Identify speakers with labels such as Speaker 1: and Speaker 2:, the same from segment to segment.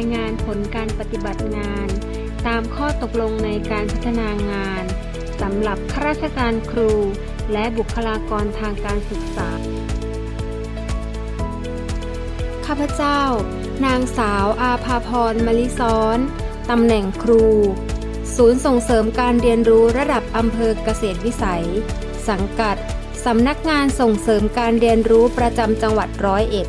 Speaker 1: ายงานผลการปฏิบัติงาน ตามข้อตกลงในการพัฒนางานสำหรับข้าราชการครู และบุคลากรทางการศึกษา ข้าพเจ้า นางสาวอาภาพรมลิซ้อน ตำแหน่งครู ศูนย์ส่งเสริมการเรียนรู้ระดับอำเภอเกษตรวิสัย สังกัด สำนักงานส่งเสริมการเรียนรู้ประจำจังหวัดร้อยเอ็ด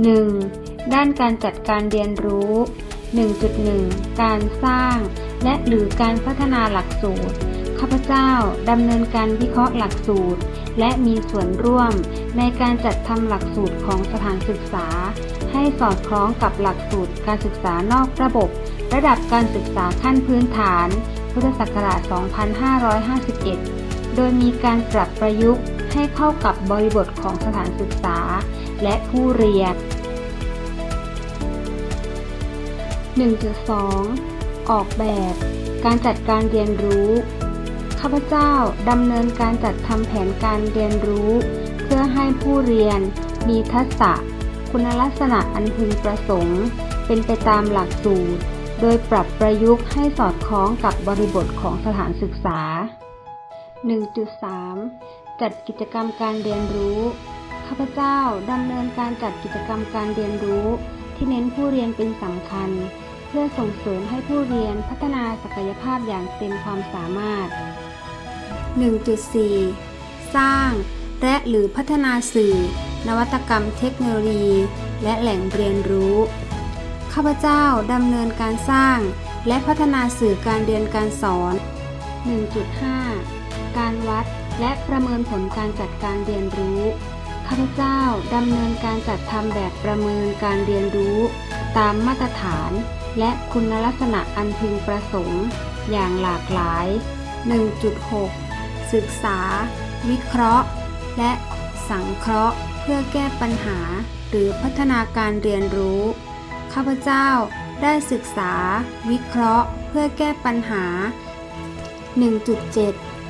Speaker 1: 1. ด้านการจัดการเรียนรู้ 1.1 การสร้าง และหรือการพัฒนาหลักสูตร ข้าพเจ้าดำเนินการวิเคราะห์หลักสูตร และมีส่วนร่วมในการจัดทำหลักสูตรของสถานศึกษา ให้สอดคล้องกับหลักสูตรการศึกษานอกระบบ ระดับการศึกษาขั้นพื้นฐาน พุทธศักราช 2551 โดยมีการปรับประยุกต์ให้เข้ากับบริบทของสถานศึกษาและผู้เรียน 1.2 ออกแบบ การจัดการเรียนรู้ ข้าพเจ้าดำเนินการจัดทำแผนการเรียนรู้ เพื่อให้ผู้เรียนมีทักษะ คุณลักษณะอันพึงประสงค์ เป็นไปตามหลักสูตร โดยปรับประยุกต์ให้สอดคล้องกับบริบทของสถานศึกษา 1.3 จัดกิจกรรมการเรียนรู้ ข้าพเจ้าดำเนินการจัดกิจกรรมการเรียนรู้ ที่เน้นผู้เรียนเป็นสำคัญ พื่อส่งเสริมให้ผู้เรียนพัฒนาศักยภาพอย่างเต็มความสามารถ 1.4 สร้าง และหรือพัฒนาสื่อ นวัตกรรมเทคโนโลยี และแหล่งเรียนรู้ ข้าพเจ้าดำเนินการสร้าง และพัฒนาสื่อการเรียนการสอน 1.5 การวัดและประเมินผลการจัดการเรียนรู้ ข้าพเจ้าดำเนินการจัดทำแบบประเมินการเรียนรู้ ตามมาตรฐาน และคุณลักษณะอันพึงประสงค์ อย่างหลากหลาย 1.6 ศึกษา วิเคราะห์ และสังเคราะห์ เพื่อแก้ปัญหา หรือพัฒนาการเรียนรู้ ข้าพเจ้าได้ศึกษา วิเคราะห์ เพื่อแก้ปัญหา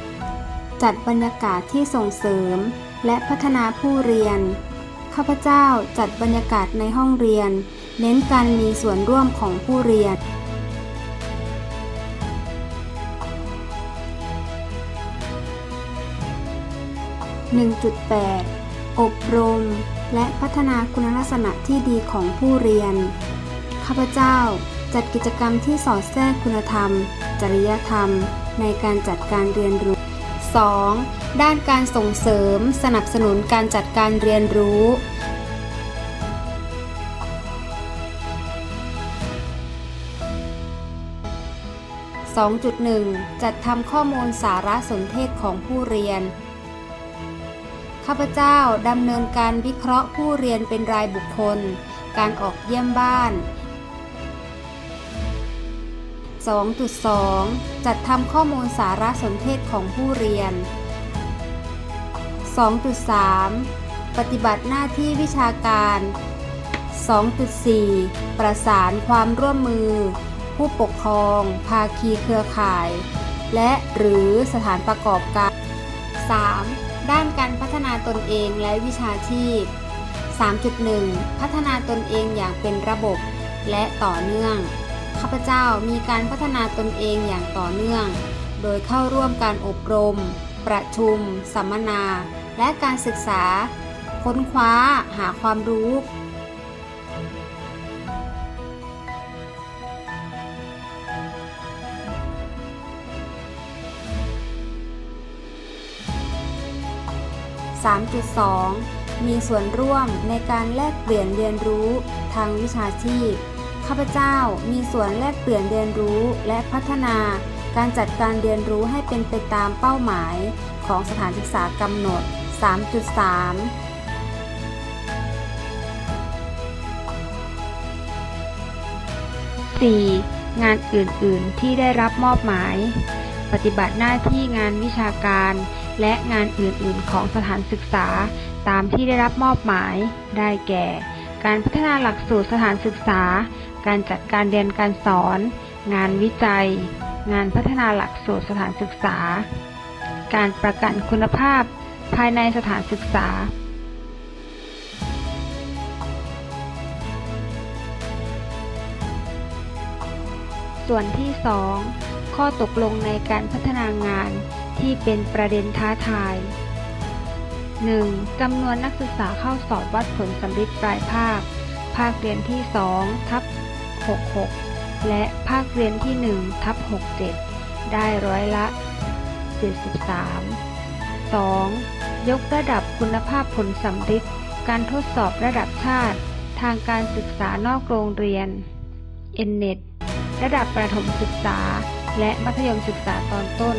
Speaker 1: 1.7 จัดบรรยากาศที่ส่งเสริม และพัฒนาผู้เรียน ข้าพเจ้าจัดบรรยากาศในห้องเรียน เน้นการมีส่วนร่วมของผู้เรียน 1.8 อบรม และพัฒนาคุณลักษณะที่ดีของผู้เรียน ข้าพเจ้าจัดกิจกรรมที่สอดแทรกคุณธรรม จริยธรรม ในการจัดการเรียนรู้ 2. ด้านการส่งเสริม สนับสนุนการจัดการเรียนรู้ 2.1 จัดทำข้อมูลสารสนเทศของผู้เรียน ข้าพเจ้าดำเนินการวิเคราะห์ผู้เรียนเป็นรายบุคคล การออกเยี่ยมบ้าน 2.2 จัดทำข้อมูลสารสนเทศของผู้เรียน 2.3 ปฏิบัติหน้าที่วิชาการ 2.4 ประสานความร่วมมือ ผู้ปกครอง ภาคีเครือข่าย และหรือสถานประกอบการ 3. ด้านการพัฒนาตนเองและวิชาชีพ 3.1 พัฒนาตนเองอย่างเป็นระบบและต่อเนื่อง ข้าพเจ้ามีการพัฒนาตนเองอย่างต่อเนื่อง โดยเข้าร่วมการอบรม ประชุม สัมมนา และการศึกษา ค้นคว้า หาความรู้3.2 มีส่วนร่วมในการแลกเปลี่ยนเรียนรู้ทางวิชาชีพ ข้าพเจ้ามีส่วนแลกเปลี่ยนเรียนรู้และพัฒนา การจัดการเรียนรู้ให้เป็นไปตามเป้าหมายของสถานศึกษากำหนด 3.3 4. งานอื่น ๆ ที่ได้รับมอบหมาย ปฏิบัติหน้าที่งานวิชาการ และงานอื่น ๆ ของสถานศึกษา ตามที่ได้รับมอบหมาย ได้แก่ การพัฒนาหลักสูตรสถานศึกษา การจัดการเรียนการสอน งานวิจัย งานพัฒนาหลักสูตรสถานศึกษา การประกันคุณภาพภายในสถานศึกษา ส่วนที่ 2 ข้อตกลงในการพัฒนางานที่เป็นประเด็นท้าทาย 1. จำนวนนักศึกษาเข้าสอบวัดผลสำลิดปลายภาค ภาคเรียนที่ 2 ทับ 66 และภาคเรียนที่1ทับ67 ได้ร้อยละ 73 2. ยกระดับคุณภาพผลสำลิดการทดสอบระดับชาติ ทางการศึกษานอกโรงเรียน n n e t ระดับประถมศึกษา และมัธยมศึกษาตอนต้น